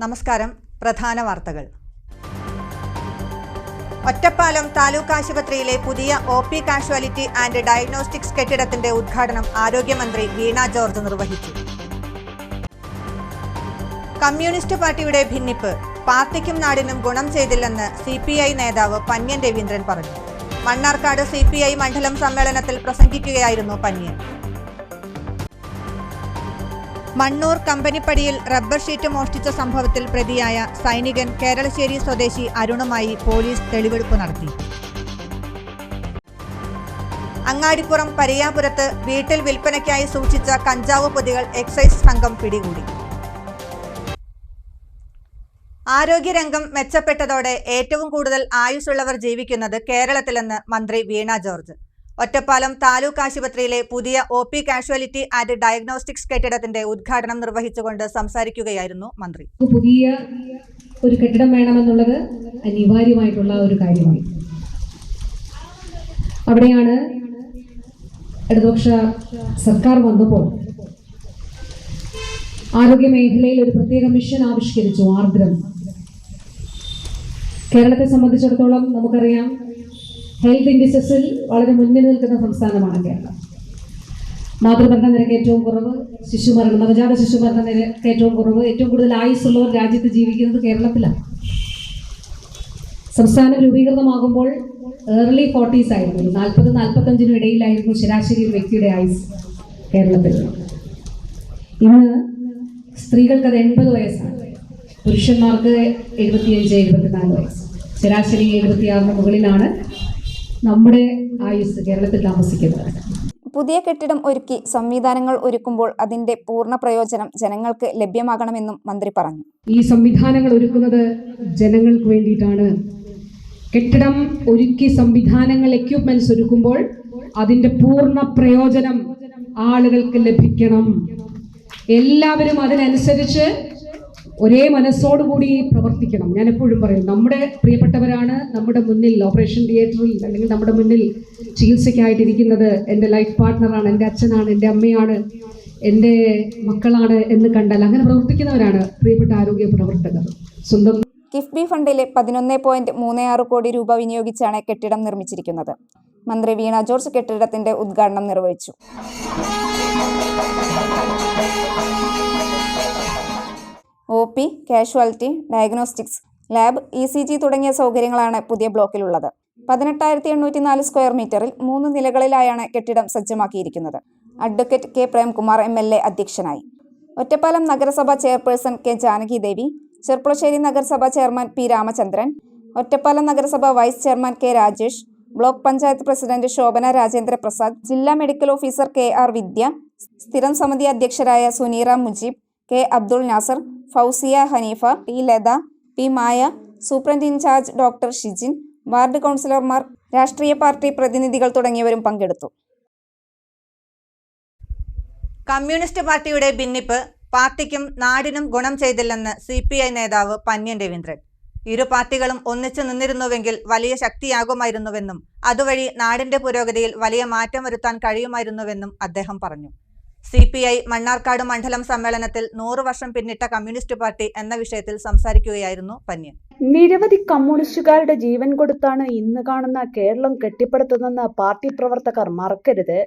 നമസ്കാരം. പ്രധാന വാർത്തകൾ. ഒറ്റപ്പാലം താലൂക്ക് ആശുപത്രിയിലെ പുതിയ O P casualty and diagnostics കെട്ടിടത്തിന്റെ ഉദ്ഘാടനം ആരോഗ്യമന്ത്രി വീണ ജോർജ് നിർവഹിച്ചു. കമ്മ്യൂണിസ്റ്റ് പാർട്ടിയുടെ ഭിന്നിപ്പ്. പാർട്ടിക്കും നാടിനും ഗുണം ചെയ്തില്ലെന്ന് സി പി ഐ നേതാവ് പന്യൻ രവീന്ദ്രൻ പറഞ്ഞു. മണ്ണാർക്കാട് സി പി ഐ മണ്ഡലം സമ്മേളനത്തിൽ പ്രസംഗിക്കുകയായിരുന്നു പന്യൻ മണ്ണൂർ കമ്പനിപ്പടിയിൽ റബ്ബർ ഷീറ്റ് മോഷ്ടിച്ച സംഭവത്തിൽ പ്രതിയായ സൈനികൻ കേരളശ്ശേരി സ്വദേശി അരുണുമായി പോലീസ് തെളിവെടുപ്പ് നടത്തി. അങ്ങാടിപ്പുറം പരിയാപുരത്ത് വീട്ടിൽ വിൽപ്പനയ്ക്കായി സൂക്ഷിച്ച കഞ്ചാവ് പൊതികൾ എക്സൈസ് സംഘം പിടികൂടി. ആരോഗ്യരംഗം മെച്ചപ്പെട്ടതോടെ ഏറ്റവും കൂടുതൽ ആയുസ്സുള്ളവർ ജീവിക്കുന്നത് കേരളത്തിലെന്ന് മന്ത്രി വീണ ജോർജ്. ഒറ്റപ്പാലം താലൂക്ക് ആശുപത്രിയിലെ പുതിയ O P casualty and diagnostics കെട്ടിടത്തിന്റെ ഉദ്ഘാടനം നിർവഹിച്ചുകൊണ്ട് സംസാരിക്കുകയായിരുന്നു മന്ത്രി. പുതിയ ഒരു കെട്ടിടം വേണമെന്നുള്ളത് അനിവാര്യമായിട്ടുള്ള ഒരു കാര്യമാണ്. അവിടെയാണ് ഇടതുപക്ഷ സർക്കാർ വന്നപ്പോൾ ആരോഗ്യ മേഖലയിൽ ഒരു പ്രത്യേക മിഷൻ ആവിഷ്കരിച്ചു ആർദ്രം. കേരളത്തെ സംബന്ധിച്ചിടത്തോളം നമുക്കറിയാം ഹെൽത്ത് ഇൻഡിസസിൽ വളരെ മുന്നിൽ നിൽക്കുന്ന സംസ്ഥാനമാണ് കേരളം. മാതൃമരണ നിരക്ക് ഏറ്റവും കുറവ് ശിശുമരണം നവജാത ശിശുമരണ നിരക്ക് ഏറ്റവും കുറവ് ഏറ്റവും കൂടുതൽ ആയുസ്സുള്ളവർ രാജ്യത്ത് ജീവിക്കുന്നത് കേരളത്തിലാണ്. സംസ്ഥാനം രൂപീകൃതമാകുമ്പോൾ ഏർലി ഫോർട്ടീസ് ആയിരുന്നു. നാൽപ്പത് നാൽപ്പത്തഞ്ചിനും ഇടയിലായിരുന്നു ശരാശരി ഒരു വ്യക്തിയുടെ ആയുസ് കേരളത്തിൽ. ഇന്ന് സ്ത്രീകൾക്ക് അത് എൺപത് വയസ്സാണ്. പുരുഷന്മാർക്ക് എഴുപത്തിയഞ്ച് എഴുപത്തിനാല് വയസ്സ്. ശരാശരി എഴുപത്തിയാറിന് മുകളിലാണ് നമ്മുടെ ആയുസ് കേരളത്തിൽ താമസിക്കുന്നത്. പുതിയ കെട്ടിടം ഒരുക്കി സംവിധാനങ്ങൾ ഒരുക്കുമ്പോൾ അതിന്റെ പൂർണ പ്രയോജനം ജനങ്ങൾക്ക് ലഭ്യമാകണമെന്നും മന്ത്രി പറഞ്ഞു. ഈ സംവിധാനങ്ങൾ ഒരുക്കുന്നത് ജനങ്ങൾക്ക് വേണ്ടിയിട്ടാണ്. കെട്ടിടം ഒരുക്കി സംവിധാനങ്ങൾ എക്യുപ്മെന്റ്സ് ഒരുക്കുമ്പോൾ അതിന്റെ പൂർണ പ്രയോജനം ആളുകൾക്ക് ലഭിക്കണം. എല്ലാവരും അതിനനുസരിച്ച് ഒരേ മനസ്സോടുകൂടി പ്രവർത്തിക്കണം. ഞാൻ എപ്പോഴും പറയും നമ്മുടെ പ്രിയപ്പെട്ടവരാണ് നമ്മുടെ മുന്നിൽ ഓപ്പറേഷൻ തിയേറ്ററിൽ അല്ലെങ്കിൽ നമ്മുടെ മുന്നിൽ ചികിത്സയ്ക്കായിട്ടിരിക്കുന്നത് എന്റെ ലൈഫ് പാർട്ട്ണറാണ് എന്റെ അച്ഛനാണ് എന്റെ അമ്മയാണ് എന്റെ മക്കളാണ് എന്ന് കണ്ടാൽ അങ്ങനെ പ്രവർത്തിക്കുന്നവരാണ് പ്രിയപ്പെട്ട ആരോഗ്യ പ്രവർത്തകർ. സ്വന്തം കിഫ്ബി ഫണ്ടിലെ പതിനൊന്ന് പോയിന്റ് മൂന്ന് ആറ് കോടി രൂപ വിനിയോഗിച്ചാണ് കെട്ടിടം നിർമ്മിച്ചിരിക്കുന്നത്. മന്ത്രി വീണ ജോർജ് കെട്ടിടത്തിന്റെ ഉദ്ഘാടനം നിർവഹിച്ചു. O P casualty diagnostics lab E C G തുടങ്ങിയ സൗകര്യങ്ങളാണ് പുതിയ ബ്ലോക്കിലുള്ളത്. പതിനെട്ടായിരത്തി എണ്ണൂറ്റി നാല് സ്ക്വയർ മീറ്ററിൽ മൂന്ന് നിലകളിലായാണ് കെട്ടിടം സജ്ജമാക്കിയിരിക്കുന്നത്. Advocate K Premkumar M L A അധ്യക്ഷനായി. ഒറ്റപ്പാലം നഗരസഭ ചെയർപേഴ്സൺ കെ ജാനകി ദേവി ചെർപ്പുളശ്ശേരി നഗരസഭ ചെയർമാൻ പി രാമചന്ദ്രൻ ഒറ്റപ്പാലം നഗരസഭ vice chairman K Rajesh block panchayat president Shobhana Rajendra Prasad ജില്ലാ medical officer K R Vidya സ്ഥിരം സമിതി അധ്യക്ഷരായ Suneera Mujeeb K Abdul Nasser Fousiya Haneefa T Latha P Maya superintendent incharge doctor Shijin ward കൗൺസിലർമാർ രാഷ്ട്രീയ party പ്രതിനിധികൾ തുടങ്ങിയവരും പങ്കെടുത്തു. Communist പാർട്ടിയുടെ ഭിന്നിപ്പ് പാർട്ടിക്കും നാടിനും ഗുണം ചെയ്തില്ലെന്ന് സി പി ഐ നേതാവ് പന്യൻ രവീന്ദ്രൻ. ഇരു പാർട്ടികളും ഒന്നിച്ചു നിന്നിരുന്നുവെങ്കിൽ വലിയ ശക്തിയാകുമായിരുന്നുവെന്നും അതുവഴി നാടിന്റെ പുരോഗതിയിൽ വലിയ മാറ്റം വരുത്താൻ കഴിയുമായിരുന്നുവെന്നും അദ്ദേഹം പറഞ്ഞു. സി പി ഐ മണ്ണാർക്കാട് മണ്ഡലം സമ്മേളനത്തിൽ നൂറു വർഷം പിന്നിട്ട കമ്മ്യൂണിസ്റ്റ് പാർട്ടി എന്ന വിഷയത്തിൽ സംസാരിക്കുകയായിരുന്നു പന്യൻ നിരവധി കമ്മ്യൂണിസ്റ്റുകാരുടെ ജീവൻ കൊടുത്താണ് ഇന്ന് കാണുന്ന കേരളം കെട്ടിപ്പടുത്തതെന്ന് പാർട്ടി പ്രവർത്തകർ മറക്കരുത്.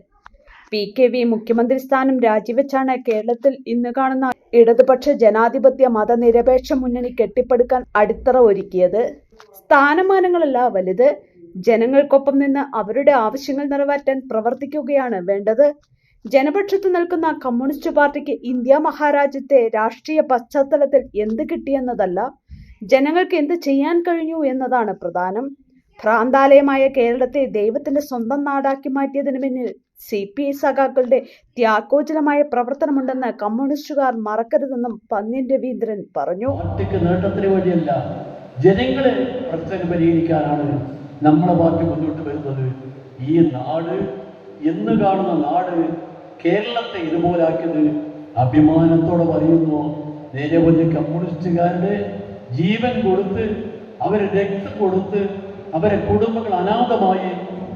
പി കെ വി മുഖ്യമന്ത്രി സ്ഥാനം രാജിവെച്ചാണ് കേരളത്തിൽ ഇന്ന് കാണുന്ന ഇടതുപക്ഷ ജനാധിപത്യ മതനിരപേക്ഷ മുന്നണി കെട്ടിപ്പടുക്കാൻ അടിത്തറ ഒരുക്കിയത്. സ്ഥാനമാനങ്ങളല്ല വലുത്. ജനങ്ങൾക്കൊപ്പം നിന്ന് അവരുടെ ആവശ്യങ്ങൾ നിറവേറ്റാൻ പ്രവർത്തിക്കുകയാണ് വേണ്ടത്. ജനപക്ഷത്ത് നിൽക്കുന്ന കമ്മ്യൂണിസ്റ്റ് പാർട്ടിക്ക് ഇന്ത്യ മഹാരാജ്യത്തെ രാഷ്ട്രീയ പശ്ചാത്തലത്തിൽ എന്ത് കിട്ടിയെന്നതല്ല ജനങ്ങൾക്ക് എന്ത് ചെയ്യാൻ കഴിഞ്ഞു എന്നതാണ് പ്രധാനം. ഭ്രാന്താലയമായ കേരളത്തെ ദൈവത്തിന്റെ സ്വന്തം നാടാക്കി മാറ്റിയതിന് പിന്നിൽ സി പി ഐ സഖാക്കളുടെ ത്യാഗോചലമായ പ്രവർത്തനമുണ്ടെന്ന് കമ്മ്യൂണിസ്റ്റുകാർ മറക്കരുതെന്നും പന്ന്യൻ രവീന്ദ്രൻ പറഞ്ഞു. വേണ്ടിയല്ല ജനങ്ങളെ പ്രശ്നം പരിഹരിക്കാനാണ് നമ്മുടെ പാർട്ടി മുന്നോട്ട് വരുന്നത്. ഈ നാട് എന്ന് കാണുന്ന നാട് കേരളത്തെ ഇതുപോലാക്കിയത് അഭിമാനത്തോടെ പറയുന്നു. നിരവധി കമ്മ്യൂണിസ്റ്റുകാരുടെ ജീവൻ കൊടുത്ത് അവരെ രക്തം കൊടുത്ത് അവരെ കുടുംബങ്ങൾ അനാഥമായി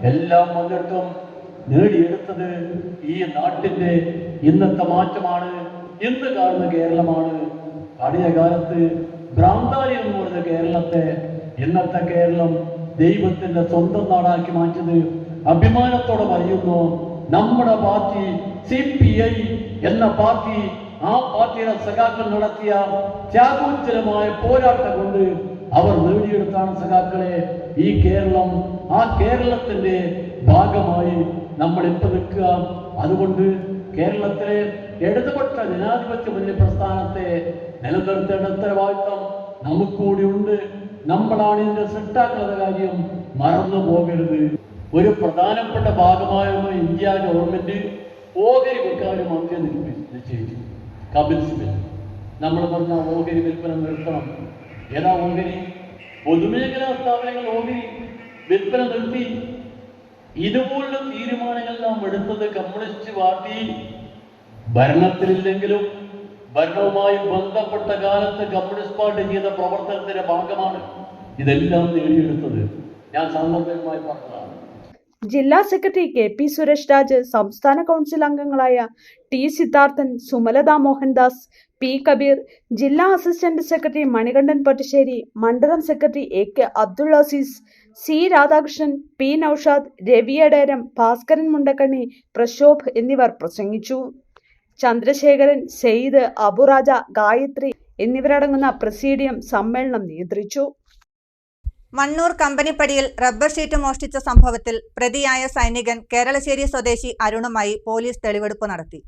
എല്ലാം വന്നിട്ടും നേടിയെടുത്തത് ഈ നാട്ടിന്റെ ഇന്നത്തെ മാറ്റമാണ് ഇന്ന് കാണുന്ന കേരളമാണ്. പഴയ കാലത്ത് ഭ്രാന്താലി എന്ന് പറഞ്ഞ കേരളത്തെ ഇന്നത്തെ കേരളം ദൈവത്തിന്റെ സ്വന്തം നാടാക്കി മാറ്റിയത്. അഭിമാനത്തോടെ പറയുന്നു നമ്മുടെ പാർട്ടി സി പി ഐ എന്ന പാർട്ടി ആ പാർട്ടിയുടെ സഖാക്കൾ നടത്തിയ ത്യാഗോജ്ജലമായ പോരാട്ടം കൊണ്ട് അവർ നേടിയെടുത്താണ് സഖാക്കളെ ഈ കേരളം. ആ കേരളത്തിന്റെ ഭാഗമായി നമ്മൾ ഇപ്പൊ നിൽക്കുക. അതുകൊണ്ട് കേരളത്തിലെ ഇടതുപക്ഷ ജനാധിപത്യ മുന്നണി പ്രസ്ഥാനത്തെ നിലനിർത്തേണ്ട ഉത്തരവാദിത്വം നമുക്കൂടി ഉണ്ട്. നമ്മളാണ് ഇതിന്റെ സൃഷ്ടാക്കളുടെ കാര്യം മറന്നു പോകരുത് ഒരു പ്രധാനപ്പെട്ട ഭാഗമായിരുന്നു ഇന്ത്യ ഗവൺമെന്റ്. ഓഹരി വിൽക്കാനും അങ്ങനെ നിശ്ചയിച്ചു. കപിൽ സിബൽ നമ്മൾ പറഞ്ഞ ഓഹരി വിൽപ്പന നിർത്തണം. ഏതാ ഓഹരി? പൊതുമേഖലാ സ്ഥാപനങ്ങൾ ഓഹരി വിൽപ്പന നിർത്തി. ഇതുപോലുള്ള തീരുമാനങ്ങൾ നാം എടുത്തത് കമ്മ്യൂണിസ്റ്റ് പാർട്ടി. ഭരണത്തിലില്ലെങ്കിലും ഭരണവുമായി ബന്ധപ്പെട്ട കാലത്ത് കമ്മ്യൂണിസ്റ്റ് പാർട്ടി ചെയ്ത പ്രവർത്തനത്തിന്റെ ഭാഗമാണ് ഇതെല്ലാം നേടിയെടുത്തത്. ഞാൻ സാമ്പത്തികമായി പറഞ്ഞതാണ്. ജില്ലാ secretary K P Suresh Raj സംസ്ഥാന കൗൺസിൽ അംഗങ്ങളായ ടി സിദ്ധാർത്ഥൻ സുമലത മോഹൻദാസ് പി കബീർ ജില്ലാ അസിസ്റ്റന്റ് സെക്രട്ടറി മണികണ്ഠൻ പട്ടുശ്ശേരി മണ്ഡലം secretary A K Abdul Azeez C Radhakrishnan P Noushad Ravi Aderam Bhaskaran Mundakkanni Prashobh എന്നിവർ പ്രസംഗിച്ചു. ചന്ദ്രശേഖരൻ സെയ്ദ് അബുറാജ ഗായത്രി എന്നിവരടങ്ങുന്ന പ്രസീഡിയം സമ്മേളനം നിയന്ത്രിച്ചു. മണ്ണൂർ കമ്പനിപ്പടിയിൽ റബ്ബർ ഷീറ്റ് മോഷ്ടിച്ച സംഭവത്തിൽ പ്രതിയായ സൈനികൻ കേരളശ്ശേരി സ്വദേശി അരുണുമായി പോലീസ് തെളിവെടുപ്പ് നടത്തി.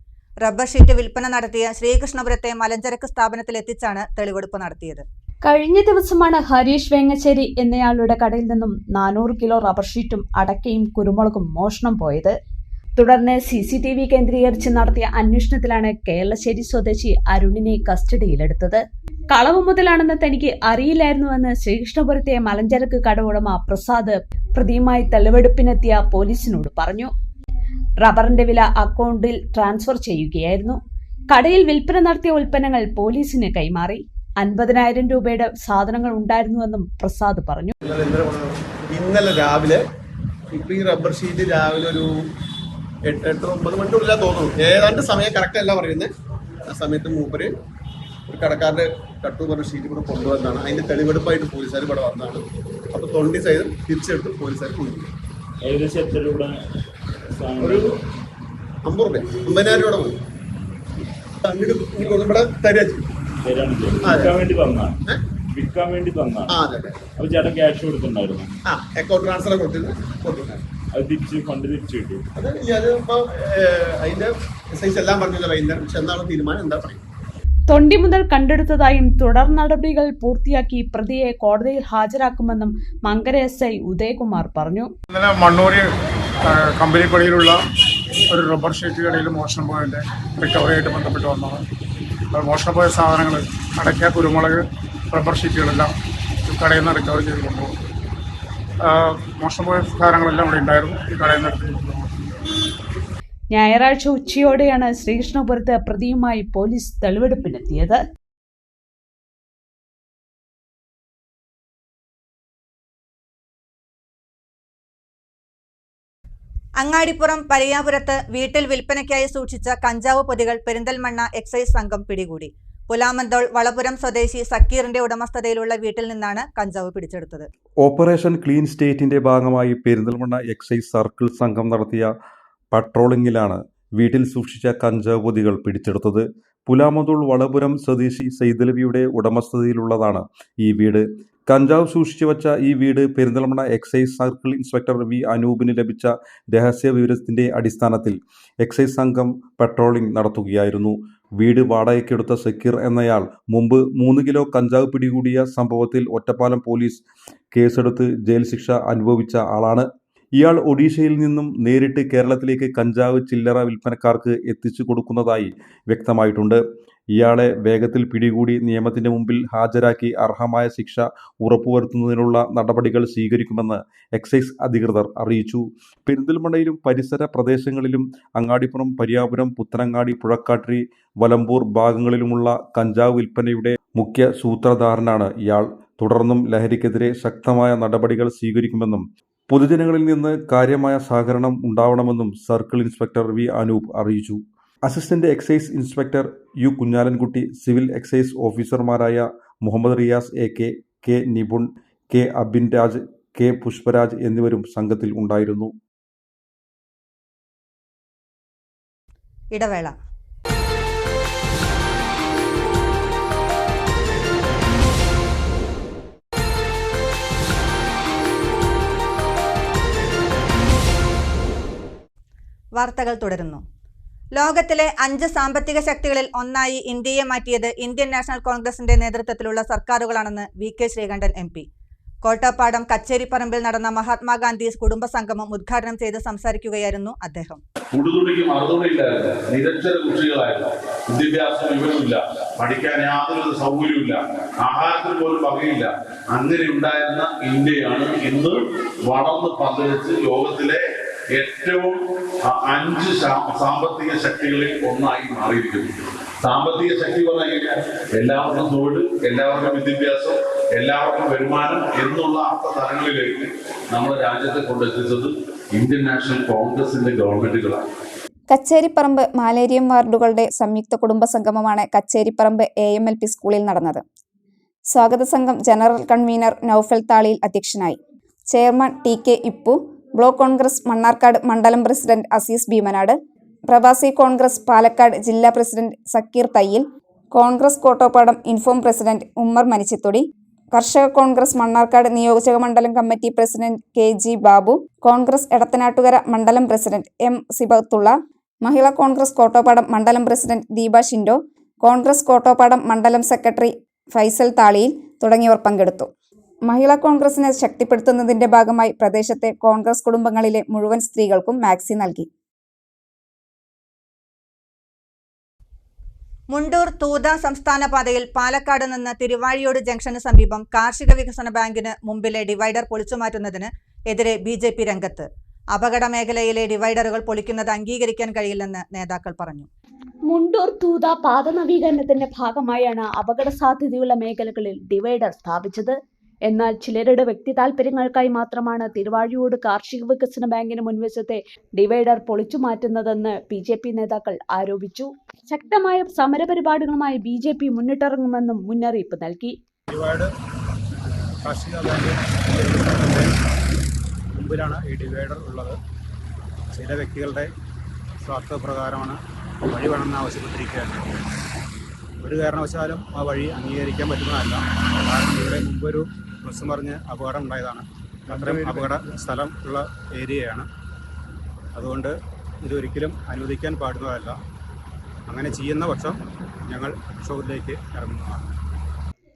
റബ്ബർ ഷീറ്റ് വിൽപ്പന നടത്തിയ ശ്രീകൃഷ്ണപുരത്തെ മലഞ്ചരക്ക് സ്ഥാപനത്തിൽ എത്തിച്ചാണ് തെളിവെടുപ്പ് നടത്തിയത്. കഴിഞ്ഞ ദിവസമാണ് ഹരീഷ് വേങ്ങശ്ശേരി എന്നയാളുടെ കടയിൽ നിന്നും നാനൂറ് കിലോ റബ്ബർ ഷീറ്റും അടക്കയും കുരുമുളകും മോഷണം പോയത്. തുടർന്ന് സി സി ടി വി കേന്ദ്രീകരിച്ച് നടത്തിയ അന്വേഷണത്തിലാണ് കേരളശ്ശേരി സ്വദേശി അരുണിനെ കസ്റ്റഡിയിലെടുത്തത്. കളവ് മുതലാണെന്ന് തനിക്ക് അറിയില്ലായിരുന്നുവെന്ന് ശ്രീകൃഷ്ണപുരത്തെ മലഞ്ചരക്ക് കട ഉടമ പ്രസാദ് പ്രതിയുമായി തെളിവെടുപ്പിനെത്തിയ പോലീസിനോട് പറഞ്ഞു. റബ്ബറിന്റെ വില അക്കൗണ്ടിൽ ട്രാൻസ്ഫർ ചെയ്യുകയായിരുന്നു. കടയിൽ വിൽപ്പന നടത്തിയ ഉൽപ്പന്നങ്ങൾ പോലീസിന് കൈമാറി. അൻപതിനായിരം രൂപയുടെ സാധനങ്ങൾ ഉണ്ടായിരുന്നുവെന്നും പ്രസാദ് പറഞ്ഞു. ഇന്നലെ രാവിലെ ഇപ്പൊ ഈ റബ്ബർ ഷീറ്റ് രാവിലെ ഒരു എട്ട് എട്ട് ഒമ്പത് മണിക്കൂറില്ല തോന്നുന്നു. ഏതാണ്ട് സമയം കറക്റ്റ് അല്ല പറയുന്നത്. ആ സമയത്ത് മൂപ്പര് ഒരു കടക്കാരന്റെ കട്ടു പറഞ്ഞ ഷീറ്റ് കൂടെ കൊണ്ടുവന്നതാണ്. അതിന്റെ തെളിവെടുപ്പായിട്ട് പോലീസുകാർ ഇവിടെ വന്നതാണ്. അപ്പൊ തൊണ്ടി സൈഡ് തിരിച്ചെടുത്ത് പോലീസുകാർ കൊണ്ടുപോയി. ഏകദേശം എത്ര രൂപ സാധനം? ഒരു അമ്പത് രൂപ അമ്പതിനായിരം രൂപ പോയി അങ്ങോട്ട് ഇങ്ങോട്ട് ഇവിടെ തരാ വേണ്ടി? വിൽക്കാൻ വേണ്ടി അപ്പൊ ചേട്ടൻ ക്യാഷ് കൊടുത്തിട്ടുണ്ടായിരുന്നു. അക്കൗണ്ട് ട്രാൻസ്ഫർ കൊടുത്തിട്ട് കൊടുത്തിട്ടുണ്ട് അത് തിരിച്ച് ഫണ്ട് തിരിച്ചു കിട്ടി. അത് ഇനി അത് ഇപ്പൊ അതിന്റെ സൈസ് എല്ലാം പറഞ്ഞില്ല. വൈകുന്നേരം പക്ഷെ എന്താണ് തീരുമാനം എന്താ പറയുക? തൊണ്ടി മുതൽ കണ്ടെടുത്തതായും തുടർ നടപടികൾ പൂർത്തിയാക്കി പ്രതിയെ കോടതിയിൽ ഹാജരാക്കുമെന്നും മങ്കര എസ് ഐ ഉദയകുമാർ പറഞ്ഞു. ഇന്നലെ മണ്ണൂരി കമ്പനി കമ്പനിപ്പടിയിലുള്ള ഒരു റബ്ബർ ഷീറ്റ് കടയിൽ മോഷണം പോയതിന്റെ റിക്കവറിയായിട്ട് ബന്ധപ്പെട്ട് വന്നതാണ്. അത് മോഷണം പോയ സാധനങ്ങൾ അടയ്ക്ക കുരുമുളക് റബ്ബർ ഷീറ്റുകളെല്ലാം കടയിൽ നിന്ന് റിക്കവർ ചെയ്ത് കൊണ്ടുപോകും. മോഷണം പോയ സാധനങ്ങളെല്ലാം ഇവിടെ ഉണ്ടായിരുന്നു. ഈ കടയിൽ നിന്ന് എടുത്ത് ഞായറാഴ്ച ഉച്ചയോടെയാണ് ശ്രീകൃഷ്ണപുരത്ത് പ്രതിയുമായി പോലീസ് തെളിവെടുപ്പിനെത്തിയത്. അങ്ങാടിപ്പുറം പരയാപുരത്ത് വീട്ടിൽ വിൽപ്പനയ്ക്കായി സൂക്ഷിച്ച കഞ്ചാവ് പൊതികൾ പെരിന്തൽമണ്ണ എക്സൈസ് സംഘം പിടികൂടി. പുലാമന്തോൾ വളപുരം സ്വദേശി സക്കീറിന്റെ ഉടമസ്ഥതയിലുള്ള വീട്ടിൽ നിന്നാണ് കഞ്ചാവ് പിടിച്ചെടുത്തത്. ഓപ്പറേഷൻ ക്ലീൻ സ്റ്റേറ്റിന്റെ ഭാഗമായി പെരിന്തൽമണ്ണ എക്സൈസ് സർക്കിൾ സംഘം നടത്തിയ പട്രോളിംഗിലാണ് വീട്ടിൽ സൂക്ഷിച്ച കഞ്ചാവ് പൊതികൾ പിടിച്ചെടുത്തത്. പുലാമതുൾ വളപുരം സ്വദേശി സെയ്ദലവിയുടെ ഉടമസ്ഥതയിലുള്ളതാണ് ഈ വീട്. കഞ്ചാവ് സൂക്ഷിച്ചു വച്ച ഈ വീട് Perinthalmanna excise circle inspector V അനൂപിന് ലഭിച്ച രഹസ്യ വിവരത്തിന്റെ അടിസ്ഥാനത്തിൽ എക്സൈസ് സംഘം പട്രോളിംഗ് നടത്തുകയായിരുന്നു. വീട് വാടകയ്ക്കെടുത്ത സക്കീർ എന്നയാൾ മുമ്പ് മൂന്ന് കിലോ കഞ്ചാവ് പിടികൂടിയ സംഭവത്തിൽ ഒറ്റപ്പാലം പോലീസ് കേസെടുത്ത് ജയിൽ ശിക്ഷ അനുഭവിച്ച ആളാണ്. ഇയാൾ ഒഡീഷയിൽ നിന്നും നേരിട്ട് കേരളത്തിലേക്ക് കഞ്ചാവ് ചില്ലറ വിൽപ്പനക്കാർക്ക് എത്തിച്ചു കൊടുക്കുന്നതായി വ്യക്തമായിട്ടുണ്ട്. ഇയാളെ വേഗത്തിൽ പിടികൂടി നിയമത്തിന്റെ മുമ്പിൽ ഹാജരാക്കി അർഹമായ ശിക്ഷ ഉറപ്പുവരുത്തുന്നതിനുള്ള നടപടികൾ സ്വീകരിക്കുമെന്ന് എക്സൈസ് അധികൃതർ അറിയിച്ചു. പെരിന്തൽമണ്ണയിലും പരിസര പ്രദേശങ്ങളിലും അങ്ങാടിപ്പുറം പരിയാപുരം പുത്തനങ്ങാടി പുഴക്കാട്ടിരി വലമ്പൂർ ഭാഗങ്ങളിലുമുള്ള കഞ്ചാവ് വിൽപ്പനയുടെ മുഖ്യ സൂത്രധാരനാണ് ഇയാൾ. തുടർന്നും ലഹരിക്കെതിരെ ശക്തമായ നടപടികൾ സ്വീകരിക്കുമെന്നും പൊതുജനങ്ങളിൽ നിന്ന് കാര്യമായ സഹകരണം ഉണ്ടാവണമെന്നും സർക്കിൾ ഇൻസ്പെക്ടർ വി അനൂപ് അറിയിച്ചു. Assistant excise inspector U Kunhalankutty civil excise ഓഫീസർമാരായ Muhammed Riyas A K K Nipun K Abin Raj K Pushparaj എന്നിവരും സംഘത്തിൽ ഉണ്ടായിരുന്നു. ഇടവേള. വാർത്തകൾ തുടരുന്നു. ലോകത്തിലെ അഞ്ച് സാമ്പത്തിക ശക്തികളിൽ ഒന്നായി ഇന്ത്യയെ മാറ്റിയത് ഇന്ത്യൻ നാഷണൽ കോൺഗ്രസിന്റെ നേതൃത്വത്തിലുള്ള സർക്കാരുകളാണെന്ന് V K Sreekandan M P. Kottappadam കച്ചേരിപ്പറമ്പിൽ നടന്ന മഹാത്മാഗാന്ധി കുടുംബ സംഗമം ഉദ്ഘാടനം ചെയ്ത് സംസാരിക്കുകയായിരുന്നു അദ്ദേഹം. മറുതുണിയില്ലായിരുന്നു നിരക്ഷര കുട്ടികളായിരുന്നു. വിദ്യാഭ്യാസം വിവരമില്ല പഠിക്കാൻ യാതൊരു സൗകര്യമില്ല ആഹാരത്തിന് പോലും വകയില്ല അങ്ങനെ ഉണ്ടായിരുന്ന ഇന്ത്യയാണ് ഇന്ന് വളർന്ന് പന്തലിച്ച് ലോകത്തിലെ ഏറ്റവും അഞ്ച് സാമ്പത്തിക ശക്തികളിൽ ഒന്നായി മാറിയിരിക്കുന്നു. സാമ്പത്തിക ശക്തി പറഞ്ഞു കഴിഞ്ഞാൽ എല്ലാവർക്കും തൊഴിൽ എല്ലാവർക്കും വിദ്യാഭ്യാസം എല്ലാവർക്കും വരുമാനം എന്നുള്ള അർത്ഥതലങ്ങളിലേക്ക് നമ്മുടെ രാജ്യത്തെ കൊണ്ടെത്തിച്ചത് ഇന്ത്യൻ നാഷണൽ കോൺഗ്രസിന്റെ ഗവൺമെന്റുകളാണ്. കച്ചേരിപ്പറമ്പ് മാലേരിയം വാർഡുകളുടെ സംയുക്ത കുടുംബ സംഗമമാണ് Kacheriparamb A M L P സ്കൂളിൽ നടന്നത്. സ്വാഗത സംഘം ജനറൽ കൺവീനർ നൌഫൽ താളിയിൽ അധ്യക്ഷനായി. Chairman T K Ippu block Congress Mannarkkad മണ്ഡലം പ്രസിഡന്റ് അസീസ് ഭീമനാട് പ്രവാസി കോൺഗ്രസ് പാലക്കാട് ജില്ലാ പ്രസിഡന്റ് സക്കീർ തയ്യിൽ കോൺഗ്രസ് കോട്ടോപ്പാടം ഇൻഫോം പ്രസിഡന്റ് ഉമ്മർ മനിച്ചിത്തൊടി കർഷക കോൺഗ്രസ് മണ്ണാർക്കാട് നിയോജക മണ്ഡലം committee president K G Babu Congress Edathanattukara മണ്ഡലം president M Sibathulla Mahila Congress Kottopadam മണ്ഡലം പ്രസിഡന്റ് ദീപ ഷിൻഡോ കോൺഗ്രസ് കോട്ടോപ്പാടം മണ്ഡലം സെക്രട്ടറി ഫൈസൽ താളിയിൽ തുടങ്ങിയവർ പങ്കെടുത്തു. മഹിളാ കോൺഗ്രസിനെ ശക്തിപ്പെടുത്തുന്നതിന്റെ ഭാഗമായി പ്രദേശത്തെ കോൺഗ്രസ് കുടുംബങ്ങളിലെ മുഴുവൻ സ്ത്രീകൾക്കും മാക്സി നൽകി. മുണ്ടൂർ തൂത സംസ്ഥാന പാതയിൽ പാലക്കാട് നിന്ന് തിരുവാഴിയോട് ജംഗ്ഷന് സമീപം കാർഷിക വികസന ബാങ്കിന് മുമ്പിലെ ഡിവൈഡർ പൊളിച്ചുമാറ്റുന്നതിന് എതിരെ ബി ജെ പി രംഗത്ത്. അപകട മേഖലയിലെ ഡിവൈഡറുകൾ പൊളിക്കുന്നത് അംഗീകരിക്കാൻ കഴിയില്ലെന്ന് നേതാക്കൾ പറഞ്ഞു. മുണ്ടൂർ തൂത പാത നവീകരണത്തിന്റെ ഭാഗമായാണ് അപകട സാധ്യതയുള്ള മേഖലകളിൽ ഡിവൈഡർ സ്ഥാപിച്ചത്. എന്നാൽ ചിലരുടെ വ്യക്തി താല്പര്യങ്ങൾക്കായി മാത്രമാണ് തിരുവാഴിയോട് കാർഷിക വികസന ബാങ്കിന് മുൻവശത്തെ ഡിവൈഡർ പൊളിച്ചു മാറ്റുന്നതെന്ന് ബി ജെ പി നേതാക്കൾ ആരോപിച്ചു. ശക്തമായ സമരപരിപാടികളുമായി ബി ജെ പി മുന്നിട്ടിറങ്ങുമെന്നും മുന്നറിയിപ്പ് നൽകി. മുമ്പിലാണ് ഈ ഡിവൈഡർ ഉള്ളത്. ചില വ്യക്തികളുടെ സ്വാർത്ഥപ്രകാരമാണ് വഴി വേണമെന്ന് ആവശ്യപ്പെട്ടിരിക്കുകയാണ്. ഒരു കാരണവശാലും ആ വഴി അംഗീകരിക്കാൻ പറ്റുന്നതല്ല. കാരണം ഇവിടെ മുമ്പൊരു ബസ് മറിഞ്ഞ് അപകടം ഉണ്ടായതാണ്. അത്രയും അപകട സ്ഥലം ഉള്ള ഏരിയയാണ്. അതുകൊണ്ട് ഇതൊരിക്കലും അനുവദിക്കാൻ പാടുന്നതല്ല. അങ്ങനെ ചെയ്യുന്ന പക്ഷം ഞങ്ങൾ ഷോയിലേക്ക് ഇറങ്ങുന്നതാണ്.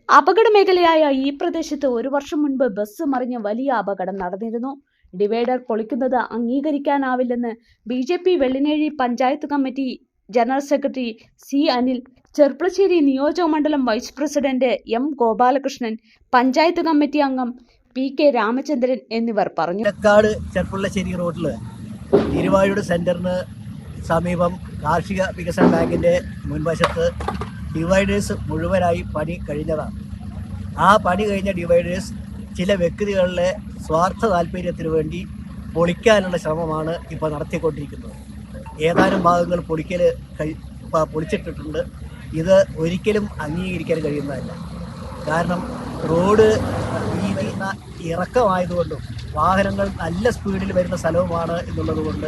അപകട മേഖലയായ ഈ പ്രദേശത്ത് ഒരു വർഷം മുൻപ് ബസ് മറിഞ്ഞ് വലിയ അപകടം നടന്നിരുന്നു. ഡിവൈഡർ പൊളിക്കുന്നത് അംഗീകരിക്കാനാവില്ലെന്ന് B J P Vellinezhi panchayat committee general secretary C Anil Cherpulassery നിയോജക മണ്ഡലം vice president M Gopalakrishnan panchayat committee അംഗം പി കെ രാമചന്ദ്രൻ എന്നിവർ പറഞ്ഞു. ഇടക്കാട് ചെർപ്പുള്ളശ്ശേരി റോഡിൽ തിരുവായൂർ സെന്ററിന് സമീപം കാർഷിക വികസന ബാങ്കിന്റെ മുൻവശത്ത് ഡിവൈഡേഴ്സ് മുഴുവനായി പണി കഴിഞ്ഞതാണ്. ആ പണി കഴിഞ്ഞ ഡിവൈഡേഴ്സ് ചില വ്യക്തികളിലെ സ്വാർത്ഥ താല്പര്യത്തിന് വേണ്ടി പൊളിക്കാനുള്ള ശ്രമമാണ് ഇപ്പോൾ നടത്തിക്കൊണ്ടിരിക്കുന്നത്. ഏതാനും ഭാഗങ്ങൾ പൊളിക്കൽ പൊളിച്ചിട്ടിട്ടുണ്ട്. ഇത് ഒരിക്കലും അംഗീകരിക്കാൻ കഴിയുന്നതല്ല. കാരണം റോഡ് വീതി ന- ഇറക്കമായതുകൊണ്ടും വാഹനങ്ങൾ നല്ല സ്പീഡിൽ വരുന്ന സ്ഥലവുമാണ് എന്നുള്ളത് കൊണ്ട്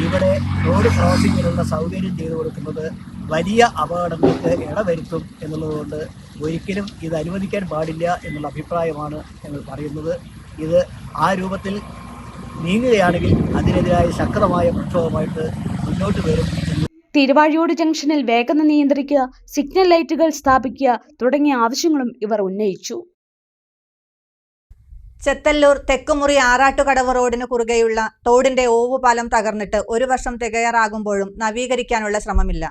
ഇവിടെ റോഡ് ക്രോസിങ്ങിനുള്ള സൗകര്യം ചെയ്തു കൊടുക്കുന്നത് വലിയ അപകടങ്ങൾക്ക് ഇടവരുത്തും എന്നുള്ളതുകൊണ്ട് ഒരിക്കലും ഇത് അനുവദിക്കാൻ പാടില്ല എന്നുള്ള അഭിപ്രായമാണ് ഞങ്ങൾ പറയുന്നത്. ഇത് ആ രൂപത്തിൽ നീങ്ങുകയാണെങ്കിൽ അതിനെതിരായ ശക്തമായ പ്രക്ഷോഭമായിട്ട് മുന്നോട്ട് വരും തിരുവാഴിയോട് ജംഗ്ഷനിൽ വേഗത നിയന്ത്രിക്കുക സിഗ്നൽ ലൈറ്റുകൾ സ്ഥാപിക്കുക തുടങ്ങിയ ആവശ്യങ്ങളും ഇവർ ഉന്നയിച്ചു. ചെത്തല്ലൂർ തെക്കുമുറി ആറാട്ടുകടവ് റോഡിന് കുറുകെയുള്ള തോടിന്റെ ഓവുപാലം തകർന്നിട്ട് ഒരു വർഷം തികയാറാകുമ്പോഴും നവീകരിക്കാനുള്ള ശ്രമമില്ല.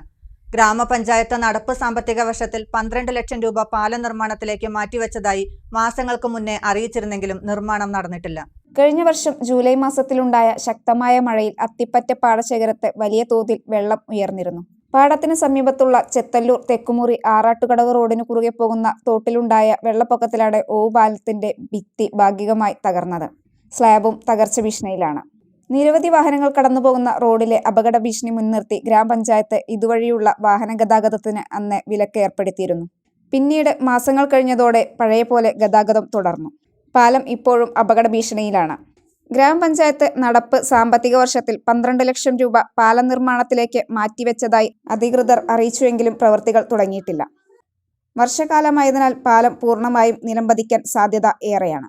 ഗ്രാമപഞ്ചായത്ത് നടപ്പ് സാമ്പത്തിക വർഷത്തിൽ പന്ത്രണ്ട് ലക്ഷം രൂപ പാലം നിർമ്മാണത്തിലേക്ക് മാറ്റിവെച്ചതായി മാസങ്ങൾക്ക് മുന്നേ അറിയിച്ചിരുന്നെങ്കിലും നിർമ്മാണം നടന്നിട്ടില്ല. കഴിഞ്ഞ വർഷം ജൂലൈ മാസത്തിലുണ്ടായ ശക്തമായ മഴയിൽ അത്തിപ്പറ്റ പാടശേഖരത്ത് വലിയ തോതിൽ വെള്ളം ഉയർന്നിരുന്നു. പാടത്തിന് സമീപത്തുള്ള ചെത്തല്ലൂർ തെക്കുമുറി ആറാട്ടുകടവ് റോഡിന് കുറുകെ പോകുന്ന തോട്ടിലുണ്ടായ വെള്ളപ്പൊക്കത്തിലാണ് ഓവുപാലത്തിന്റെ ഭിത്തി ഭാഗികമായി തകർന്നത്. സ്ലാബും തകർച്ച ഭീഷണിയിലാണ്. നിരവധി വാഹനങ്ങൾ കടന്നുപോകുന്ന റോഡിലെ അപകട ഭീഷണി മുൻനിർത്തി ഗ്രാമപഞ്ചായത്ത് ഇതുവഴിയുള്ള വാഹന ഗതാഗതത്തിന് അന്ന് വിലക്ക് ഏർപ്പെടുത്തിയിരുന്നു പിന്നീട് മാസങ്ങൾ കഴിഞ്ഞതോടെ പഴയ പോലെ ഗതാഗതം തുടർന്നു. പാലം ഇപ്പോഴും അപകട ഭീഷണിയിലാണ് ഗ്രാമപഞ്ചായത്ത് നടപ്പ് സാമ്പത്തിക വർഷത്തിൽ പന്ത്രണ്ട് ലക്ഷം രൂപ പാലം നിർമ്മാണത്തിലേക്ക് മാറ്റിവെച്ചതായി അധികൃതർ അറിയിച്ചുവെങ്കിലും പ്രവൃത്തികൾ തുടങ്ങിയിട്ടില്ല. വർഷകാലമായതിനാൽ പാലം പൂർണമായും നിലംപതിക്കാൻ സാധ്യത ഏറെയാണ്.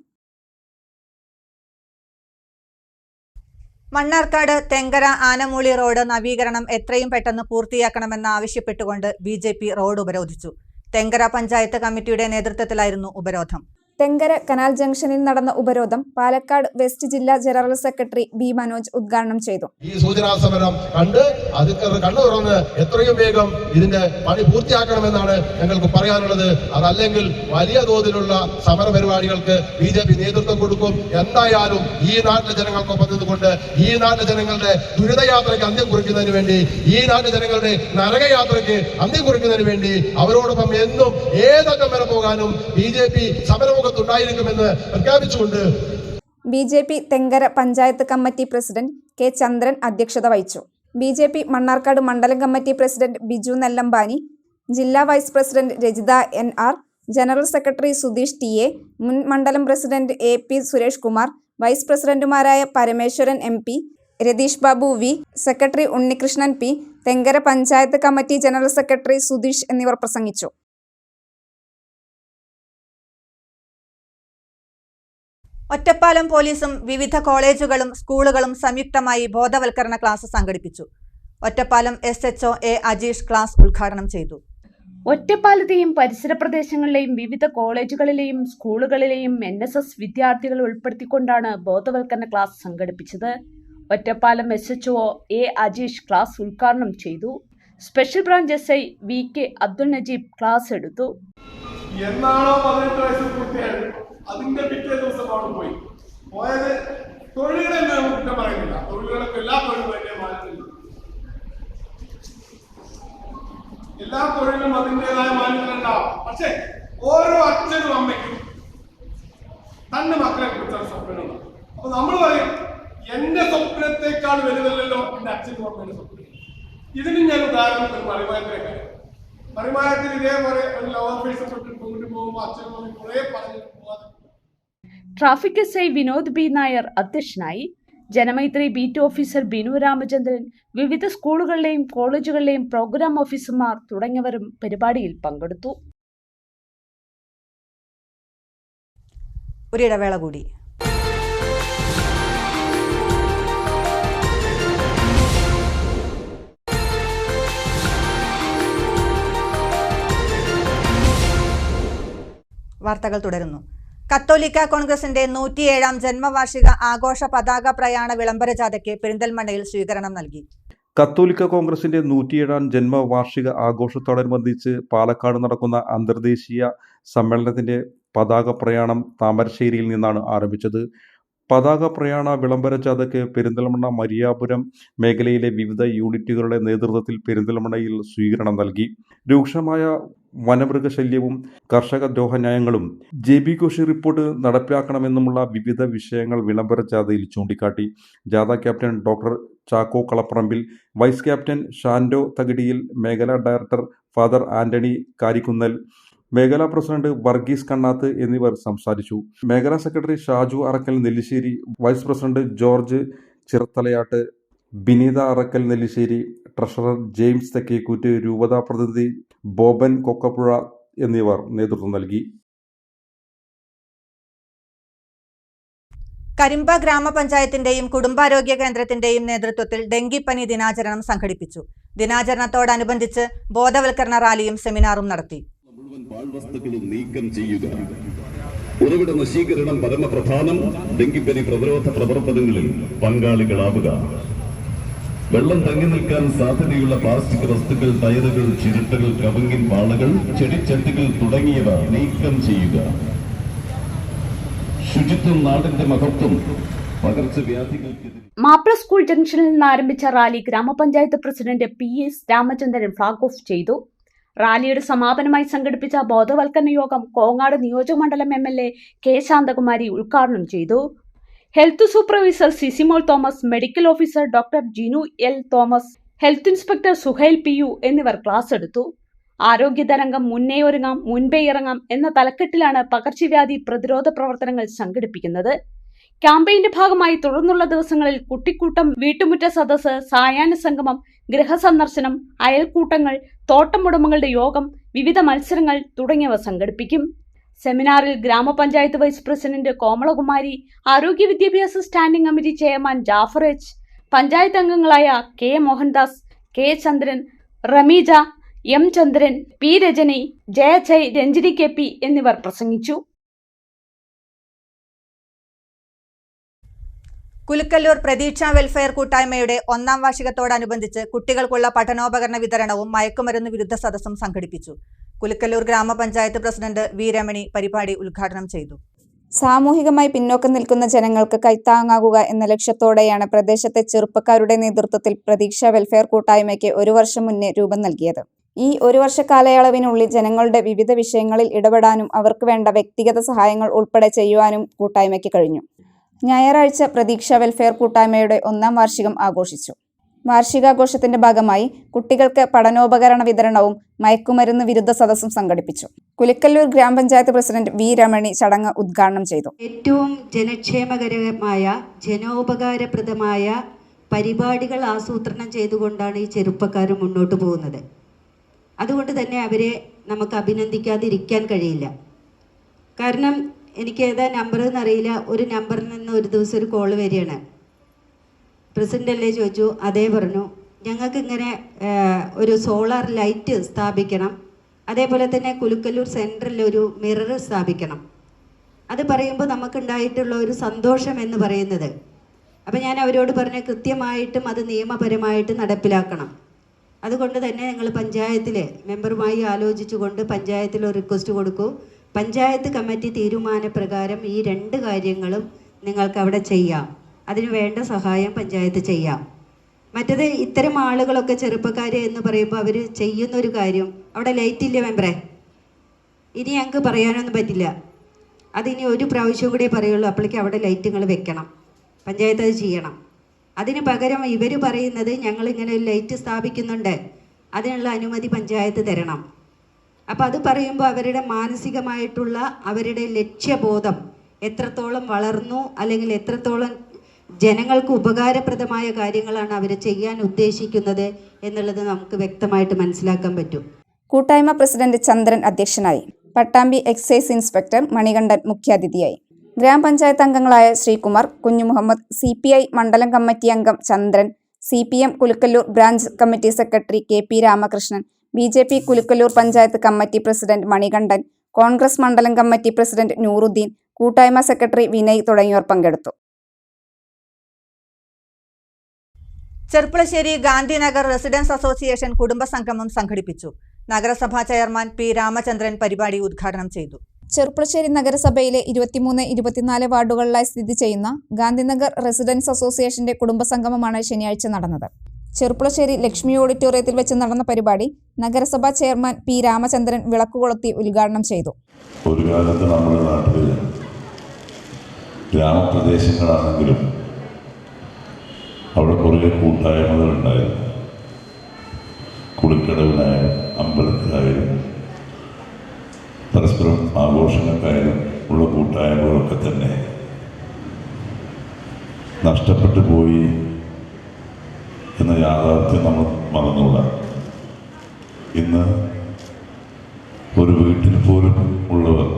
മണ്ണാർക്കാട് തെങ്കര ആനമൂളി റോഡ് നവീകരണം എത്രയും പെട്ടെന്ന് പൂർത്തിയാക്കണമെന്ന് ആവശ്യപ്പെട്ടുകൊണ്ട് ബി റോഡ് ഉപരോധിച്ചു. തെങ്കര പഞ്ചായത്ത് കമ്മിറ്റിയുടെ നേതൃത്വത്തിലായിരുന്നു ഉപരോധം. തെങ്കര കനാൽ ജംഗ്ഷനിൽ നടന്ന ഉപരോധം പാലക്കാട് വെസ്റ്റ് ജില്ലാ ജനറൽ സെക്രട്ടറി ബി മനോജ് ഉദ്ഘാടനം ചെയ്തു. ഈ സൂചനാ സമരം കണ്ട് അത് കണ്ണു തുറന്ന് എത്രയും വേഗം ഇതിന്റെ പണി പൂർത്തിയാക്കണമെന്നാണ് ഞങ്ങൾക്ക് പറയാനുള്ളത്. അതല്ലെങ്കിൽ വലിയ തോതിലുള്ള സമര പരിപാടികൾക്ക് ബി ജെ പി നേതൃത്വം കൊടുക്കും. എന്തായാലും ഈ നാട്ടിലെ ജനങ്ങൾക്കൊപ്പം നിന്നുകൊണ്ട് ഈ നാട്ടിലെ ജനങ്ങളുടെ ദുരിതയാത്രയ്ക്ക് അന്ത്യം കുറിക്കുന്നതിന് വേണ്ടി ഈ നാട്ടിലെ ജനങ്ങളുടെ നരകയാത്രയ്ക്ക് അന്ത്യം കുറിക്കുന്നതിന് വേണ്ടി അവരോടൊപ്പം എന്നും ഏതറ്റം വരെ പോകാനും ബി ജെ പി സമരമുഖത്തുണ്ടായിരിക്കുമെന്ന് പ്രഖ്യാപിച്ചുകൊണ്ട് B J P Thenkara panchayat committee president K Chandran അധ്യക്ഷത വഹിച്ചു. ബി ജെ പി മണ്ണാർക്കാട് മണ്ഡലം കമ്മിറ്റി പ്രസിഡന്റ് ബിജു നെല്ലമ്പാനി ജില്ലാ vice president Rajitha N R general secretary Sudheesh T A മുൻ മണ്ഡലം president A P Suresh Kumar vice പ്രസിഡന്റുമാരായ Parameswaran M P Ratheesh Babu V secretary Unnikrishnan P Thenkara panchayat committee general secretary Sudheesh എന്നിവർ പ്രസംഗിച്ചു. ഒറ്റപ്പാലം പോലീസും വിവിധ കോളേജുകളും സ്കൂളുകളും സംയുക്തമായി ബോധവൽക്കരണ ക്ലാസ് സംഘടിപ്പിച്ചു. Ottapalam S HO A Ajeesh class ഉദ്ഘാടനം ചെയ്തു. ഒറ്റപ്പാലത്തെയും പരിസര പ്രദേശങ്ങളിലെയും വിവിധ കോളേജുകളിലെയും സ്കൂളുകളിലെയും എൻ എസ് എസ് വിദ്യാർത്ഥികളെ ഉൾപ്പെടുത്തിക്കൊണ്ടാണ് ബോധവൽക്കരണ ക്ലാസ് സംഘടിപ്പിച്ചത്. Ottapalam S H O A Ajeesh class ഉദ്ഘാടനം ചെയ്തു. Special branch S I V K Abdul Najeeb class എടുത്തു. എന്നാണോ പതിനെട്ട് വയസ്സ് അതിന്റെ പിറ്റേ ദിവസം അവിടെ പോയി. പോയത് തൊഴിലുകളെ നമുക്ക് കുറ്റം പറയുന്നില്ല. തൊഴിലുകളൊക്കെ എല്ലാ തൊഴിലും അതിന്റെ മാറ്റമില്ല എല്ലാ തൊഴിലും അതിന്റെതായ മാറ്റങ്ങളുണ്ടാവും പക്ഷേ ഓരോ അച്ഛനും അമ്മയ്ക്കും തന്റെ മക്കളെ കുറിച്ചാണ് സ്വപ്നങ്ങൾ അപ്പൊ നമ്മൾ പറയും എന്റെ സ്വപ്നത്തെക്കാൾ വലുതല്ലല്ലോ എന്റെ അച്ഛനും അമ്മയുടെ സ്വപ്നം. ഇതിന് ഞാൻ ഉദാഹരണത്തിന് ഒരു മറിമായത്തിലെ കാര്യം. മറിമായത്തിൽ ഇതേപോലെ ഒരു ലവർ ഫേസ് തൊട്ട് കൊണ്ടുപോകുമ്പോൾ അച്ഛനും അമ്മയും കുറെ പറഞ്ഞു പോകാതെ traffic S I Vinod B Nair അധ്യക്ഷനായി ജനമൈത്രി ബീറ്റ് ഓഫീസർ ബിനു രാമചന്ദ്രൻ വിവിധ സ്കൂളുകളിലെയും കോളേജുകളിലെയും പ്രോഗ്രാം ഓഫീസർമാർ തുടങ്ങിയവരും പരിപാടിയിൽ പങ്കെടുത്തു. ഒരിടവേള കൂടി. വാർത്തകൾ തുടരുന്നു. കത്തോലിക്ക കോൺഗ്രസിന്റെ നൂറ്റിയേഴാം ജന്മവാർഷിക ആഘോഷ പതാക പ്രയാണ വിളംബര ജാഥയ്ക്ക് പെരിന്തൽമണ്ണയിൽ സ്വീകരണം നൽകി. കത്തോലിക്ക കോൺഗ്രസിന്റെ നൂറ്റിയേഴാം ജന്മവാർഷിക ആഘോഷത്തോടനുബന്ധിച്ച് പാലക്കാട് നടക്കുന്ന അന്തർദേശീയ സമ്മേളനത്തിന്റെ പതാക പ്രയാണം താമരശ്ശേരിയിൽ നിന്നാണ് ആരംഭിച്ചത്. പതാക പ്രയാണ വിളംബര ജാഥയ്ക്ക് പെരിന്തൽമണ്ണ മരിയാപുരം മേഖലയിലെ വിവിധ യൂണിറ്റുകളുടെ നേതൃത്വത്തിൽ പെരിന്തൽമണ്ണയിൽ സ്വീകരണം നൽകി. രൂക്ഷമായ വനമൃഗശല്യവും കർഷക ദ്രോഹന്യായങ്ങളും ജെ ബി കോശി റിപ്പോർട്ട് നടപ്പിലാക്കണമെന്നുമുള്ള വിവിധ വിഷയങ്ങൾ വിളംബര ജാഥയിൽ ചൂണ്ടിക്കാട്ടി. ജാഥ captain doctor Chacko Kalaparambil vice captain Shando Thakidiyil മേഖലാ ഡയറക്ടർ ഫാദർ ആന്റണി കാരിക്കുന്നൽ മേഖലാ പ്രസിഡന്റ് വർഗീസ് കണ്ണാത്ത് എന്നിവർ സംസാരിച്ചു. മേഖലാ secretary Shaju Arakkal Nellissery vice president George Chirathalayattu Bineetha Arakkal Nellissery treasurer James Thekkekoottu രൂപതാ പ്രതിനിധി ബോബൻ കൊക്കപ്പുഴ എന്നിവർ നേതൃത്വം നൽകി. കരിമ്പ ഗ്രാമപഞ്ചായത്തിന്റെയും കുടുംബാരോഗ്യ കേന്ദ്രത്തിന്റെയും നേതൃത്വത്തിൽ ഡെങ്കിപ്പനി ദിനാചരണം സംഘടിപ്പിച്ചു. ദിനാചരണത്തോടനുബന്ധിച്ച് ബോധവൽക്കരണ റാലിയും സെമിനാറും നടത്തി. മുഴുവൻ പാഴ്വസ്തുക്കളും നീക്കം ചെയ്യുക. ഉറവിട നശീകരണം പരമപ്രധാനം. ഡെങ്കിപ്പനി പ്രതിരോധ പ്രവർത്തനങ്ങളിൽ പങ്കാളികളാവുക. വെള്ളം തങ്ങി നിൽക്കാൻ സാധ്യതയുള്ള പ്ലാസ്റ്റിക് വസ്തുക്കൾ ടയറുകൾ ചിരട്ടകൾ കവുങ്ങിൻ പാളകൾ ചെടിച്ചട്ടികൾ തുടങ്ങിയവ നീക്കം ചെയ്യുക. ശുചിത്വം നാടിന്റെ മഹത്വം പകർച്ചവ്യാധികൾക്കെതിരെ. മാപ്പിള സ്കൂൾ ജംഗ്ഷനിൽ നിന്ന് ആരംഭിച്ച rally grama panchayat president P S Ramachandran flag off ചെയ്തു. റാലിയുടെ സമാപനമായി സംഘടിപ്പിച്ച ബോധവൽക്കരണ യോഗം കോങ്ങാട് നിയോജകമണ്ഡലം M L A K Santhakumari ഉദ്ഘാടനം ചെയ്തു. Health supervisor Sisimol Thomas medical officer doctor Jinu L Thomas health inspector Suhail P U എന്നിവർ ക്ലാസ് എടുത്തു. ആരോഗ്യതരംഗം മുന്നേ ഒരുങ്ങാം മുൻപേ ഇറങ്ങാം എന്ന തലക്കെട്ടിലാണ് പകർച്ചവ്യാധി പ്രതിരോധ പ്രവർത്തനങ്ങൾ സംഘടിപ്പിക്കുന്നത്. ക്യാമ്പയിന്റെ ഭാഗമായി തുടർന്നുള്ള ദിവസങ്ങളിൽ കുട്ടിക്കൂട്ടം വീട്ടുമുറ്റ സദസ്സ് സായാഹ്ന സംഗമം ഗൃഹസന്ദർശനം അയൽക്കൂട്ടങ്ങൾ തോട്ടമുടമകളുടെ യോഗം വിവിധ മത്സരങ്ങൾ തുടങ്ങിയവ സംഘടിപ്പിക്കും. സെമിനാറിൽ ഗ്രാമപഞ്ചായത്ത് വൈസ് പ്രസിഡന്റ് കോമളകുമാരി ആരോഗ്യ വിദ്യാഭ്യാസ standing committee chairman Jafar H panchayat അംഗങ്ങളായ K Mohandas K Chandran Rameeja M Chandran P Rajani Jayajay Ranjini K P എന്നിവർ പ്രസംഗിച്ചു. കുലുക്കല്ലൂർ പ്രതീക്ഷ വെൽഫെയർ കൂട്ടായ്മയുടെ ഒന്നാം വാർഷികത്തോടനുബന്ധിച്ച് കുട്ടികൾക്കുള്ള പഠനോപകരണ വിതരണവും മയക്കുമരുന്ന് വിരുദ്ധ സദസ്സും സംഘടിപ്പിച്ചു. കുലുക്കല്ലൂർ ഗ്രാമപഞ്ചായത്ത് പ്രസിഡന്റ് വി രമണി പരിപാടി ഉദ്ഘാടനം ചെയ്തു. സാമൂഹികമായി പിന്നോക്കം നിൽക്കുന്ന ജനങ്ങൾക്ക് കൈത്താങ്ങാകുക എന്ന ലക്ഷ്യത്തോടെയാണ് പ്രദേശത്തെ ചെറുപ്പക്കാരുടെ നേതൃത്വത്തിൽ പ്രതീക്ഷ വെൽഫെയർ കൂട്ടായ്മയ്ക്ക് ഒരു വർഷം മുന്നേ രൂപം നൽകിയത്. ഈ ഒരു വർഷ കാലയളവിനുള്ളിൽ ജനങ്ങളുടെ വിവിധ വിഷയങ്ങളിൽ ഇടപെടാനും അവർക്ക് വേണ്ട വ്യക്തിഗത സഹായങ്ങൾ ഉൾപ്പെടെ ചെയ്യുവാനും കൂട്ടായ്മയ്ക്ക് കഴിഞ്ഞു. ഞായറാഴ്ച പ്രതീക്ഷ വെൽഫെയർ കൂട്ടായ്മയുടെ ഒന്നാം വാർഷികം ആഘോഷിച്ചു. വാർഷികാഘോഷത്തിന്റെ ഭാഗമായി കുട്ടികൾക്ക് പഠനോപകരണ വിതരണവും മയക്കുമരുന്ന് വിരുദ്ധ സദസ്സും സംഘടിപ്പിച്ചു. കുലിക്കല്ലൂർ ഗ്രാമപഞ്ചായത്ത് പ്രസിഡന്റ് വി രമണി ചടങ്ങ് ഉദ്ഘാടനം ചെയ്തു. ഏറ്റവും ജനക്ഷേമകരമായ ജനോപകാരപ്രദമായ പരിപാടികൾ ആസൂത്രണം ചെയ്തുകൊണ്ടാണ് ഈ ചെറുപ്പക്കാർ മുന്നോട്ട് പോകുന്നത്. അതുകൊണ്ട് തന്നെ അവരെ നമുക്ക് അഭിനന്ദിക്കാതിരിക്കാൻ കഴിയില്ല. കാരണം എനിക്ക് ഏതാ നമ്പർ എന്നറിയില്ല ഒരു നമ്പറിൽ നിന്ന് ഒരു ദിവസം ഒരു കോൾ വരികയാണ്. പ്രസിഡന്റ് അല്ലേ ചോദിച്ചു. അതേ പറഞ്ഞു. ഞങ്ങൾക്ക് ഇങ്ങനെ ഒരു സോളാർ ലൈറ്റ് സ്ഥാപിക്കണം. അതേപോലെ തന്നെ കുലുക്കല്ലൂർ സെന്ററിൽ ഒരു മിറർ സ്ഥാപിക്കണം. അത് പറയുമ്പോൾ നമുക്കുണ്ടായിട്ടുള്ള ഒരു സന്തോഷം എന്ന് പറയുന്നത്. അപ്പം ഞാൻ അവരോട് പറഞ്ഞ കൃത്യമായിട്ടും അത് നിയമപരമായിട്ട് നടപ്പിലാക്കണം. അതുകൊണ്ട് തന്നെ ഞങ്ങൾ പഞ്ചായത്തിൽ മെമ്പറുമായി ആലോചിച്ചുകൊണ്ട് പഞ്ചായത്തിൽ ഒരു റിക്വസ്റ്റ് കൊടുക്കൂ. പഞ്ചായത്ത് കമ്മിറ്റി തീരുമാനപ്രകാരം ഈ രണ്ട് കാര്യങ്ങളും നിങ്ങൾക്ക് അവിടെ ചെയ്യാം. അതിന് വേണ്ട സഹായം പഞ്ചായത്ത് ചെയ്യാം. മറ്റത് ഇത്തരം ആളുകളൊക്കെ ചെറുപ്പക്കാർ എന്ന് പറയുമ്പോൾ അവർ ചെയ്യുന്ന ഒരു കാര്യം. അവിടെ ലൈറ്റ് ഇല്ല മെമ്പറെ? ഇനി ഞങ്ങൾക്ക് പറയാനൊന്നും പറ്റില്ല. അതിനി ഒരു പ്രാവശ്യം കൂടെ പറയുള്ളൂ അപ്പോഴേക്കും അവിടെ ലൈറ്റുകൾ വെക്കണം. പഞ്ചായത്ത് അത് ചെയ്യണം. അതിന് പകരം ഇവർ പറയുന്നത് ഞങ്ങളിങ്ങനെ ലൈറ്റ് സ്ഥാപിക്കുന്നുണ്ട്. അതിനുള്ള അനുമതി പഞ്ചായത്ത് തരണം. അപ്പോൾ അത് പറയുമ്പോൾ അവരുടെ മാനസികമായിട്ടുള്ള അവരുടെ ലക്ഷ്യബോധം എത്രത്തോളം വളർന്നു അല്ലെങ്കിൽ എത്രത്തോളം ജനങ്ങൾക്ക് ഉപകാരപ്രദമായ കാര്യങ്ങളാണ് അവർ ചെയ്യാൻ ഉദ്ദേശിക്കുന്നത് എന്നുള്ളത് നമുക്ക് വ്യക്തമായിട്ട് മനസ്സിലാക്കാൻ പറ്റും. കൂട്ടായ്മ പ്രസിഡന്റ് ചന്ദ്രൻ അധ്യക്ഷനായി. പട്ടാമ്പി എക്സൈസ് ഇൻസ്പെക്ടർ മണികണ്ഠൻ മുഖ്യാതിഥിയായി. ഗ്രാമപഞ്ചായത്ത് അംഗങ്ങളായ Sreekumar Kunhumuhammed C P I മണ്ഡലം കമ്മിറ്റി അംഗം Chandran C P M Kulukkallur branch committee secretary K P Ramakrishnan B J P Kulukkallur panchayat committee president Manikandan Congress മണ്ഡലം കമ്മിറ്റി പ്രസിഡന്റ് നൂറുദ്ദീൻ കൂട്ടായ്മ secretary Vinay തുടങ്ങിയവർ പങ്കെടുത്തു. Cherpulassery Gandhinagar residence association കുടുംബ സംഗമം സംഘടിപ്പിച്ചു. നഗരസഭാ ചെയർമാൻ പി രാമചന്ദ്രൻ പരിപാടി ഉദ്ഘാടനം ചെയ്തു. ചെറുപ്പുളശ്ശേരി നഗരസഭയിലെ ഇരുപത്തിമൂന്ന് ഇരുപത്തിനാല് വാർഡുകളിലായി സ്ഥിതി ചെയ്യുന്ന ഗാന്ധിനഗർ റെസിഡൻസ് അസോസിയേഷന്റെ കുടുംബസംഗമമാണ് ശനിയാഴ്ച നടന്നത്. ചെറുപ്പുളശ്ശേരി ലക്ഷ്മി ഓഡിറ്റോറിയത്തിൽ വെച്ച് നടന്ന പരിപാടി നഗരസഭാ ചെയർമാൻ പി രാമചന്ദ്രൻ വിളക്കുകൊളുത്തി ഉദ്ഘാടനം ചെയ്തു. ഒരു കാലത്ത് നമ്മുടെ നാട്ടിൽ ഗ്രാമപ്രദേശങ്ങളാണെങ്കിലും അവിടെ കുറേ കൂട്ടായ്മകളുണ്ടായിരുന്നു. കുളിക്കടവിനായാലും അമ്പലത്തിലായാലും പരസ്പരം ആഘോഷങ്ങൾക്കായാലും ഉള്ള കൂട്ടായ്മകളൊക്കെ തന്നെ നഷ്ടപ്പെട്ടു പോയി. എന്ന യാഥാർത്ഥ്യം നമ്മൾ മറന്നുകൂടാ. ഇന്ന് ഒരു വീട്ടിൽ പോലും ഉള്ളവർ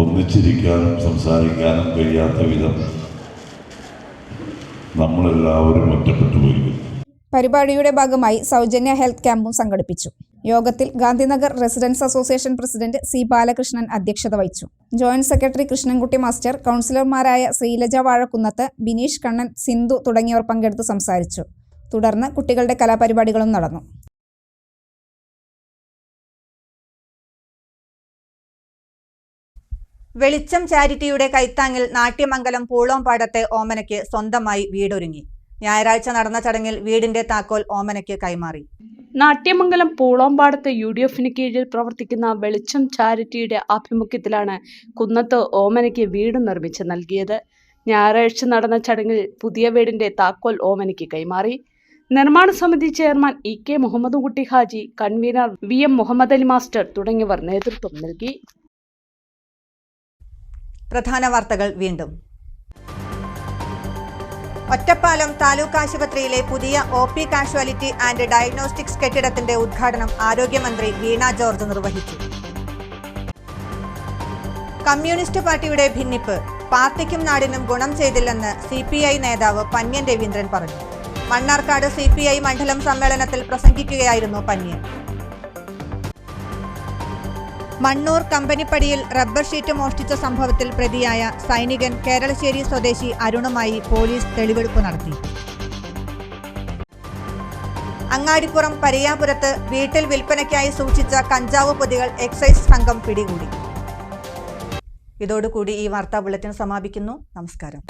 ഒന്നിച്ചിരിക്കാനും സംസാരിക്കാനും കഴിയാത്ത വിധം നമ്മളെല്ലാവരും ഒറ്റപ്പെട്ടു പോയിരിക്കുന്നു പരിപാടിയുടെ ഭാഗമായി സൗജന്യ ഹെൽത്ത് ക്യാമ്പും സംഘടിപ്പിച്ചു. യോഗത്തിൽ Gandhinagar residence association president C Balakrishnan അധ്യക്ഷത വഹിച്ചു. ജോയിന്റ് സെക്രട്ടറി കൃഷ്ണൻകുട്ടി മാസ്റ്റർ കൗൺസിലർമാരായ ശ്രീലജ വാഴക്കുന്നത്ത് ബിനീഷ് കണ്ണൻ സിന്ധു തുടങ്ങിയവർ പങ്കെടുത്ത് സംസാരിച്ചു. തുടർന്ന് കുട്ടികളുടെ കലാപരിപാടികളും നടന്നു. വെളിച്ചം ചാരിറ്റിയുടെ കൈത്താങ്ങിൽ നാട്യമംഗലം പൂളോംപാടത്തെ ഓമനയ്ക്ക് സ്വന്തമായി വീടൊരുങ്ങി. ഞായറാഴ്ച നടന്ന ചടങ്ങിൽ വീടിന്റെ താക്കോൽ ഓമനയ്ക്ക് കൈമാറി. നാട്യമംഗലം പൂളോമ്പാടത്ത് യു ഡി എഫിന് കീഴിൽ പ്രവർത്തിക്കുന്ന വെളിച്ചം ചാരിറ്റിയുടെ ആഭിമുഖ്യത്തിലാണ് കുന്നത്ത് ഓമനയ്ക്ക് വീട് നിർമ്മിച്ച് നൽകിയത്. ഞായറാഴ്ച നടന്ന ചടങ്ങിൽ പുതിയ വീടിന്റെ താക്കോൽ ഓമനയ്ക്ക് കൈമാറി. നിർമ്മാണ സമിതി chairman E K Muhammed Kutty Haji convener V M Muhammed Ali master തുടങ്ങിയവർ നേതൃത്വം നൽകി. പ്രധാന വാർത്തകൾ വീണ്ടും. ഒറ്റപ്പാലം താലൂക്ക് ആശുപത്രിയിലെ പുതിയ O P casualty and diagnostics കെട്ടിടത്തിന്റെ ഉദ്ഘാടനം ആരോഗ്യമന്ത്രി വീണ ജോർജ് നിർവഹിച്ചു. കമ്മ്യൂണിസ്റ്റ് പാർട്ടിയുടെ ഭിന്നിപ്പ് പാർട്ടിക്കും നാടിനും ഗുണം ചെയ്തില്ലെന്ന് സി പി ഐ നേതാവ് പന്യൻ രവീന്ദ്രൻ പറഞ്ഞു. മണ്ണാർക്കാട് സി പി ഐ മണ്ഡലം സമ്മേളനത്തിൽ പ്രസംഗിക്കുകയായിരുന്നു പന്യൻ മണ്ണൂർ കമ്പനിപ്പടിയിൽ റബ്ബർ ഷീറ്റ് മോഷ്ടിച്ച സംഭവത്തിൽ പ്രതിയായ സൈനികൻ കേരളശ്ശേരി സ്വദേശി അരുണുമായി പോലീസ് തെളിവെടുപ്പ് നടത്തി. അങ്ങാടിപ്പുറം പരിയാപുരത്ത് വീട്ടിൽ വിൽപ്പനയ്ക്കായി സൂക്ഷിച്ച കഞ്ചാവ് പൊതികൾ എക്സൈസ് സംഘം പിടികൂടി. ഇതോടുകൂടി ഈ വാർത്താ ബുള്ളറ്റിൻ സമാപിക്കുന്നു. നമസ്കാരം.